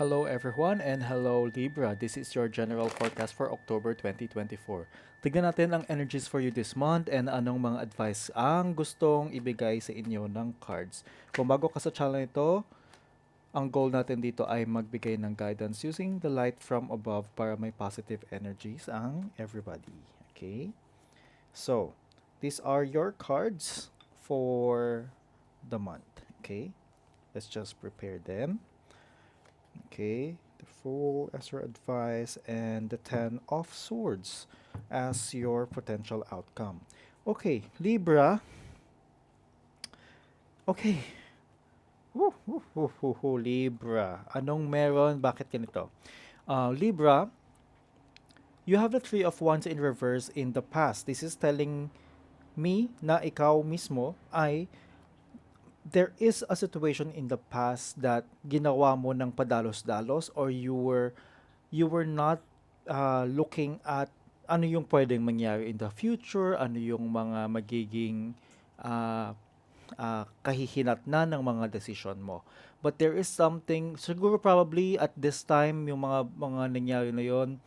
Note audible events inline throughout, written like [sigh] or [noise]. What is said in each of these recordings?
Hello everyone and hello Libra. This is your general forecast for October 2024. Tignan natin ang energies for you this month and anong mga advice ang gustong ibigay sa inyo ng cards. Kung bago ka sa channel ito, ang goal natin dito ay magbigay ng guidance using the light from above para may positive energies ang everybody. Okay? So, these are your cards for the month. Okay? Let's just prepare them. Okay, the as your advice, and the Ten of Swords as your potential outcome. Okay, Libra. Okay. Woo, woo, woo, woo, woo, Libra. Anong meron? Bakit ganito? Uh, Libra, you have the Three of Wands in reverse in the past. This is telling me na ikaw mismo ay there is a situation in the past that ginawa mo ng padalos-dalos or you were you were not uh, looking at ano yung pwedeng mangyari in the future, ano yung mga magiging uh, uh, kahihinatnan ng mga decision mo. But there is something, siguro probably at this time, yung mga mga nangyari na yon,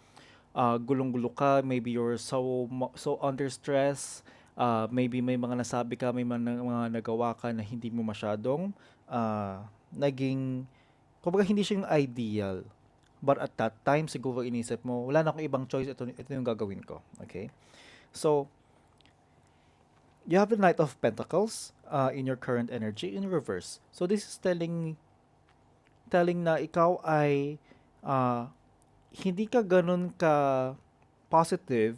uh, gulong-gulo ka, maybe you're so so under stress, uh, maybe may mga nasabi ka, may mga, mga nagawa ka na hindi mo masyadong uh, naging, kumbaga hindi siya yung ideal. But at that time, siguro inisip mo, wala na akong ibang choice, ito, ito yung gagawin ko. Okay? So, you have the Knight of Pentacles uh, in your current energy in reverse. So, this is telling telling na ikaw ay uh, hindi ka ganun ka positive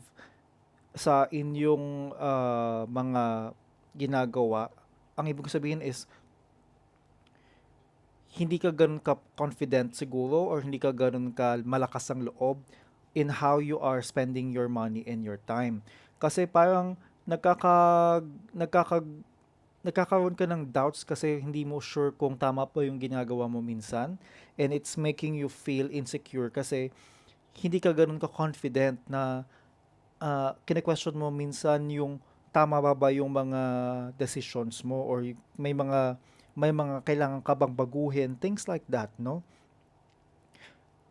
sa inyong uh, mga ginagawa, ang ibig sabihin is hindi ka ganun ka confident siguro or hindi ka ganun ka malakas ang loob in how you are spending your money and your time. Kasi parang nagkaka nagkaka nagkakaroon ka ng doubts kasi hindi mo sure kung tama pa yung ginagawa mo minsan and it's making you feel insecure kasi hindi ka ganun ka confident na uh, kine-question mo minsan yung tama ba ba yung mga decisions mo or may mga may mga kailangan ka bang baguhin, things like that, no?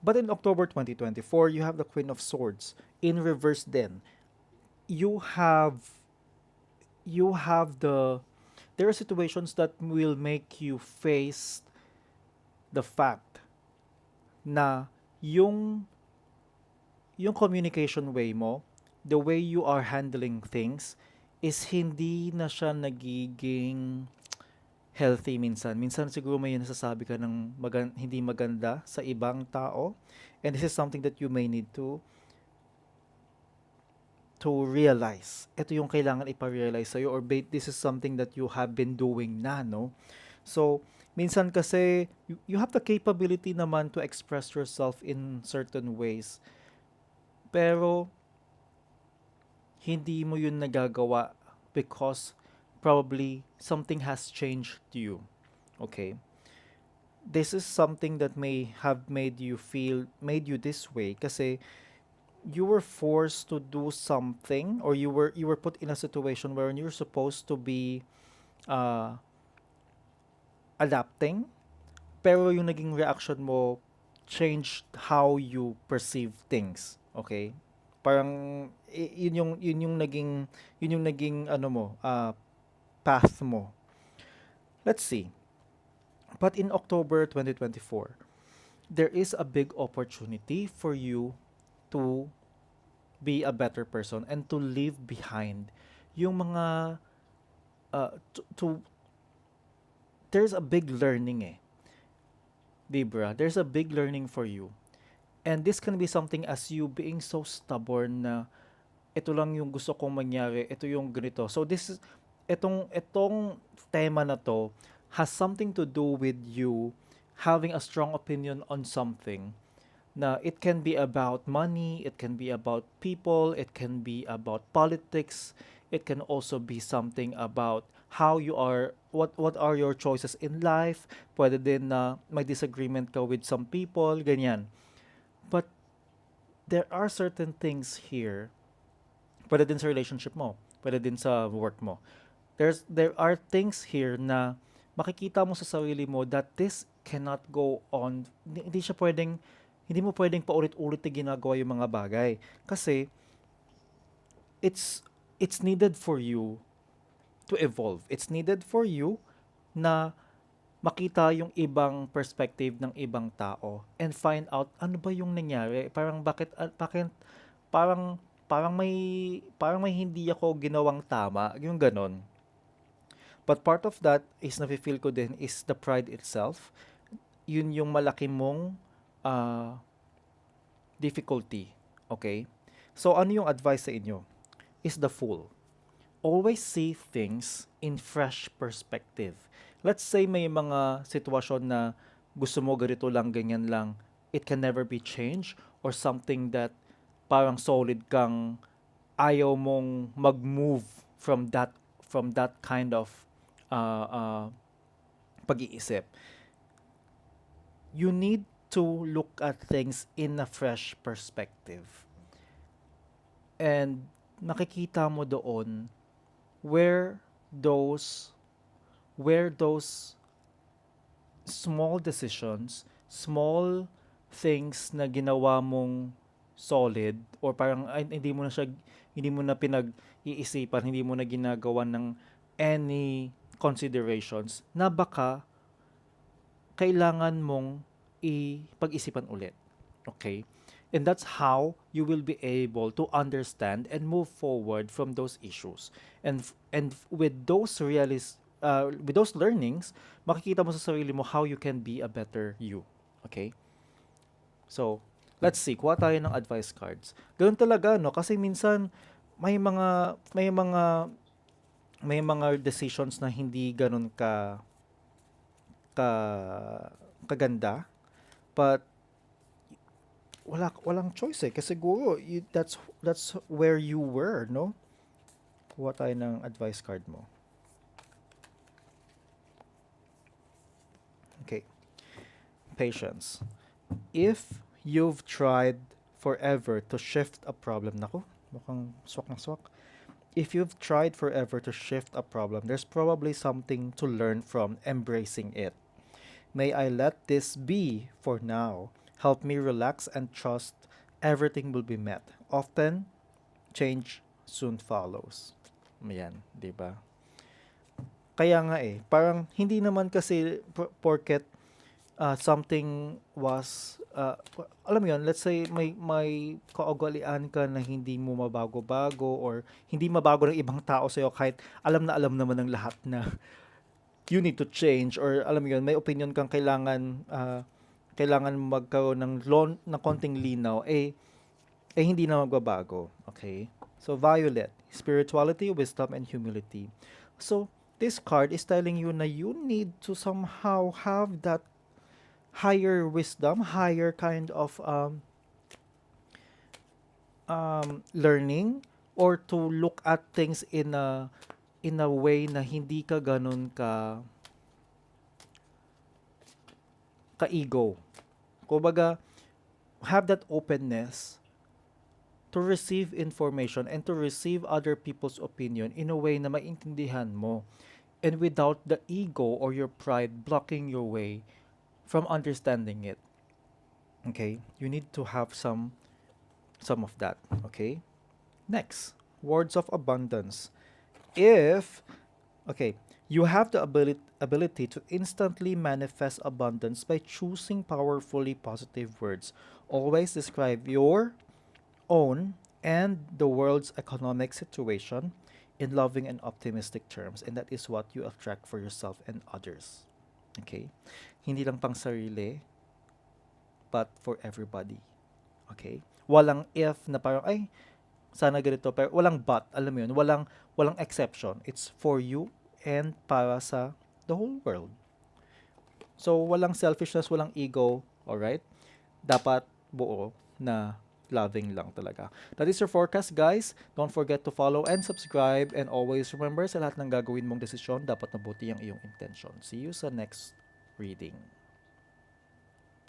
But in October 2024, you have the Queen of Swords in reverse then. You have you have the there are situations that will make you face the fact na yung yung communication way mo the way you are handling things is hindi na siya nagiging healthy minsan. Minsan siguro may nasasabi ka ng magan- hindi maganda sa ibang tao and this is something that you may need to to realize. Ito yung kailangan ipa-realize sa'yo or this is something that you have been doing na, no? So, minsan kasi you, you have the capability naman to express yourself in certain ways. Pero hindi mo yun nagagawa because probably something has changed you. Okay? This is something that may have made you feel, made you this way kasi you were forced to do something or you were you were put in a situation where you're supposed to be uh, adapting pero yung naging reaction mo changed how you perceive things okay parang yun yung yun yung naging yun yung naging ano mo uh, path mo. Let's see. But in October 2024 there is a big opportunity for you to be a better person and to leave behind yung mga uh, to, to there's a big learning eh. Libra there's a big learning for you And this can be something as you being so stubborn na ito lang yung gusto kong mangyari, ito yung ganito. So this is, itong, itong tema na to has something to do with you having a strong opinion on something na it can be about money, it can be about people, it can be about politics, it can also be something about how you are what what are your choices in life pwede din na may disagreement ka with some people ganyan there are certain things here, pwede din sa relationship mo, pwede din sa work mo. There's there are things here na makikita mo sa sarili mo that this cannot go on. Hindi, hindi siya pwedeng, hindi mo pwedeng paulit-ulit na ginagawa yung mga bagay. Kasi, it's, it's needed for you to evolve. It's needed for you na makita yung ibang perspective ng ibang tao and find out ano ba yung nangyari. Parang bakit, ah, bakit, parang, parang may, parang may hindi ako ginawang tama. Yung ganon. But part of that is nafe-feel ko din is the pride itself. Yun yung malaki mong ah, difficulty. Okay? So, ano yung advice sa inyo? Is the fool. Always see things in fresh perspective. Let's say may mga sitwasyon na gusto mo ganito lang, ganyan lang. It can never be changed or something that parang solid kang ayaw mong mag-move from that from that kind of uh, uh, pag-iisip. You need to look at things in a fresh perspective. And nakikita mo doon where those where those small decisions, small things na ginawa mong solid or parang ay, hindi mo na siya hindi mo na pinag-iisipan, hindi mo na ginagawa ng any considerations na baka kailangan mong ipag-isipan ulit. Okay? And that's how you will be able to understand and move forward from those issues. And and with those realis uh, with those learnings, makikita mo sa sarili mo how you can be a better you. Okay? So, let's see, kuha tayo ng advice cards. Ganun talaga, no? Kasi minsan, may mga, may mga, may mga decisions na hindi ganun ka, ka, kaganda. But, wala, walang choice eh. Kasi siguro, you, that's, that's where you were, no? Kuha tayo ng advice card mo. Okay. Patience. If you've tried forever to shift a problem, nako, mukhang swak na swak. If you've tried forever to shift a problem, there's probably something to learn from embracing it. May I let this be for now. Help me relax and trust everything will be met. Often, change soon follows. Yan, di ba? Kaya nga eh, parang hindi naman kasi por- porket uh, something was uh, alam mo yun, let's say may may kaugalian ka na hindi mo mabago-bago or hindi mabago ng ibang tao sa'yo kahit alam na alam naman ng lahat na [laughs] you need to change or alam mo yun, may opinion kang kailangan uh, kailangan magkaroon ng lon, ng konting linaw eh eh hindi na magbabago. Okay? So violet, spirituality, wisdom and humility. So this card is telling you na you need to somehow have that higher wisdom, higher kind of um, um, learning or to look at things in a in a way na hindi ka ganun ka ka ego. Kumbaga, have that openness to receive information and to receive other people's opinion in a way na maintindihan mo and without the ego or your pride blocking your way from understanding it. Okay? You need to have some some of that, okay? Next, words of abundance. If okay, you have the ability ability to instantly manifest abundance by choosing powerfully positive words. Always describe your own and the world's economic situation in loving and optimistic terms and that is what you attract for yourself and others. Okay? Hindi lang pang sarili, but for everybody. Okay? Walang if na parang, ay, sana ganito, pero walang but, alam mo yun, walang, walang exception. It's for you and para sa the whole world. So, walang selfishness, walang ego, alright? Dapat buo na loving lang talaga. That is your forecast, guys. Don't forget to follow and subscribe. And always remember, sa lahat ng gagawin mong desisyon, dapat mabuti ang iyong intention. See you sa next reading.